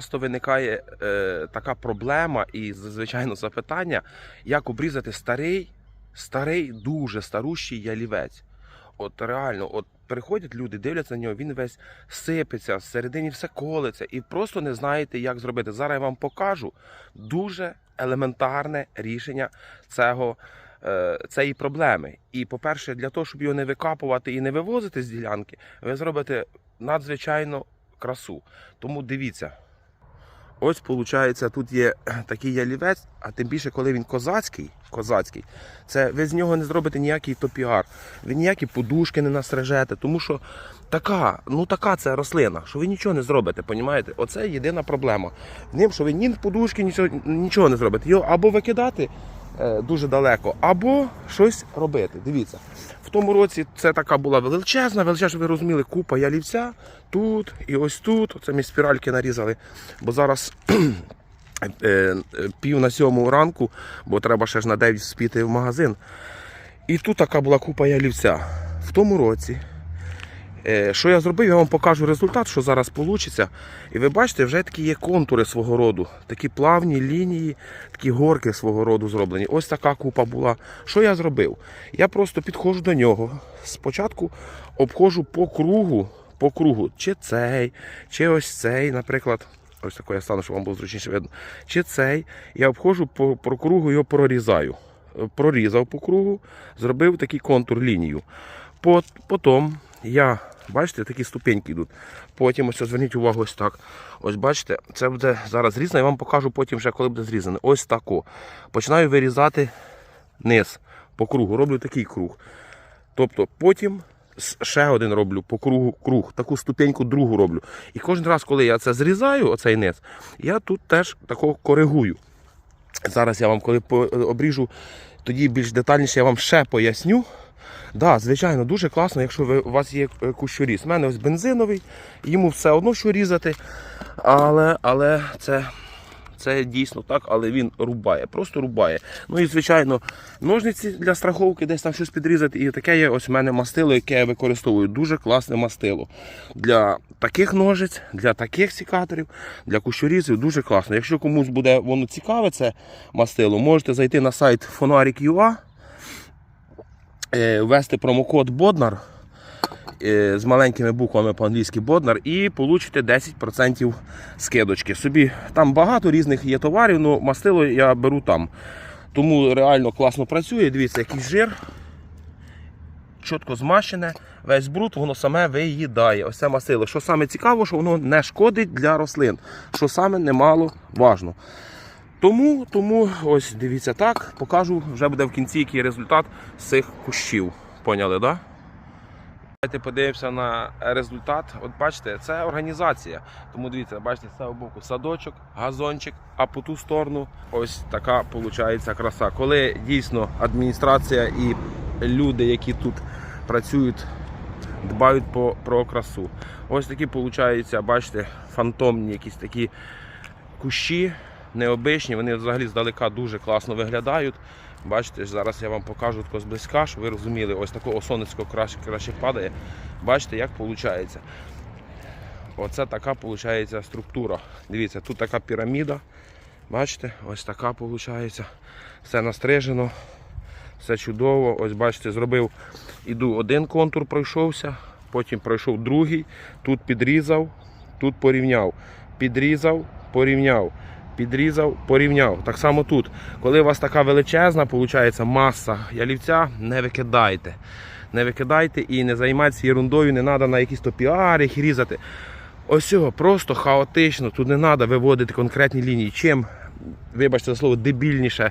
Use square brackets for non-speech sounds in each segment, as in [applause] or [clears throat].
Часто виникає е, така проблема і, звичайно, запитання, як обрізати старий, старий, дуже старущий ялівець. От реально, от приходять люди, дивляться на нього, він весь сипеться, всередині все колиться, і просто не знаєте, як зробити. Зараз я вам покажу дуже елементарне рішення цього, е, цієї проблеми. І, по-перше, для того, щоб його не викапувати і не вивозити з ділянки, ви зробите надзвичайно красу. Тому дивіться. Ось, виходить, тут є такий ялівець, а тим більше, коли він козацький, козацький, це ви з нього не зробите ніякий топіар, ви ніякі подушки не настрижете, тому що така, ну така це рослина, що ви нічого не зробите, понімаєте? Оце єдина проблема. В ним, що ви ні подушки, нічого, нічого не зробите. Його або викидати е, дуже далеко, або щось робити. Дивіться. В тому році це така була величезна, величезна, ви розуміли, купа ялівця тут і ось тут. Оце ми спіральки нарізали, бо зараз [clears throat] е, е, пів на сьому ранку, бо треба ще ж на 9 спіти в магазин. І тут така була купа ялівця. В тому році. Е, Що я зробив, я вам покажу результат, що зараз вийде. І ви бачите, вже такі є контури свого роду, такі плавні лінії, такі горки свого роду зроблені. Ось така купа була. Що я зробив? Я просто підходжу до нього. Спочатку обходжу по кругу, по кругу, чи цей, чи ось цей, наприклад. Ось такий я стану, щоб вам було зручніше видно. Чи цей. Я обходжу по, по кругу, його прорізаю. Е, Прорізав по кругу, зробив такий контур лінію. Потім я, бачите, такі ступеньки йдуть. Потім ось зверніть увагу ось так. Ось бачите, це буде зараз зрізано, я вам покажу потім вже, коли буде зрізане. Ось тако. Починаю вирізати низ по кругу. Роблю такий круг. Тобто потім ще один роблю по кругу круг, таку ступеньку другу роблю. І кожен раз, коли я це зрізаю, оцей низ, я тут теж такого коригую. Зараз я вам, коли обріжу, тоді більш детальніше я вам ще поясню. Да, звичайно, дуже класно, якщо ви, у вас є е, кущоріз. У мене ось бензиновий, йому все одно що різати. Але, але це, це дійсно так, але він рубає, просто рубає. Ну і звичайно, ножниці для страховки, десь там щось підрізати. І таке є ось у мене мастило, яке я використовую. Дуже класне мастило. Для таких ножиць, для таких сікаторів, для кущорізів дуже класно. Якщо комусь буде воно цікаве, це мастило, можете зайти на сайт е, ввести промокод Боднар е, з маленькими буквами по-англійськи Боднар і получите 10% скидочки. Собі там багато різних є товарів, але мастило я беру там. Тому реально класно працює. Дивіться, який жир. Чітко змащене, весь бруд, воно саме виїдає. Ось це мастило. Що саме цікаво, що воно не шкодить для рослин, що саме немало важно. Тому, тому ось дивіться так, покажу, вже буде в кінці який результат з цих кущів. Поняли? Да? Давайте подивимося на результат. От бачите, це організація. Тому дивіться, бачите, з цього боку садочок, газончик, а по ту сторону ось така виходить краса. Коли дійсно адміністрація і люди, які тут працюють, дбають по, про красу. Ось такі, виходить, бачите, фантомні якісь такі кущі, необичні, вони взагалі здалека дуже класно виглядають. Бачите, зараз я вам покажу тако зблизька, щоб ви розуміли, ось такого сонечко краще, краще падає. Бачите, як виходить. Оце така виходить структура. Дивіться, тут така піраміда. Бачите, ось така виходить. Все настрижено, все чудово. Ось бачите, зробив, іду один контур пройшовся, потім пройшов другий, тут підрізав, тут порівняв, підрізав, порівняв. Підрізав, порівняв. Так само тут. Коли у вас така величезна, виходить, маса ялівця, не викидайте. Не викидайте і не займайтеся ерундою, не треба на якісь то піари різати. Ось цього просто хаотично, тут не треба виводити конкретні лінії. Чим, вибачте за слово, дебільніше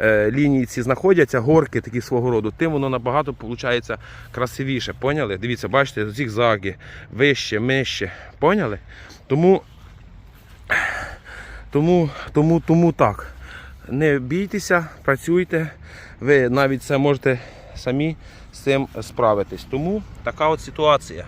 е, лінії ці знаходяться, горки такі свого роду, тим воно набагато виходить красивіше. Поняли? Дивіться, бачите, зігзаги, вище, мище. Поняли? Тому тому, тому, тому так. Не бійтеся, працюйте. Ви навіть це можете самі з цим справитись. Тому така от ситуація.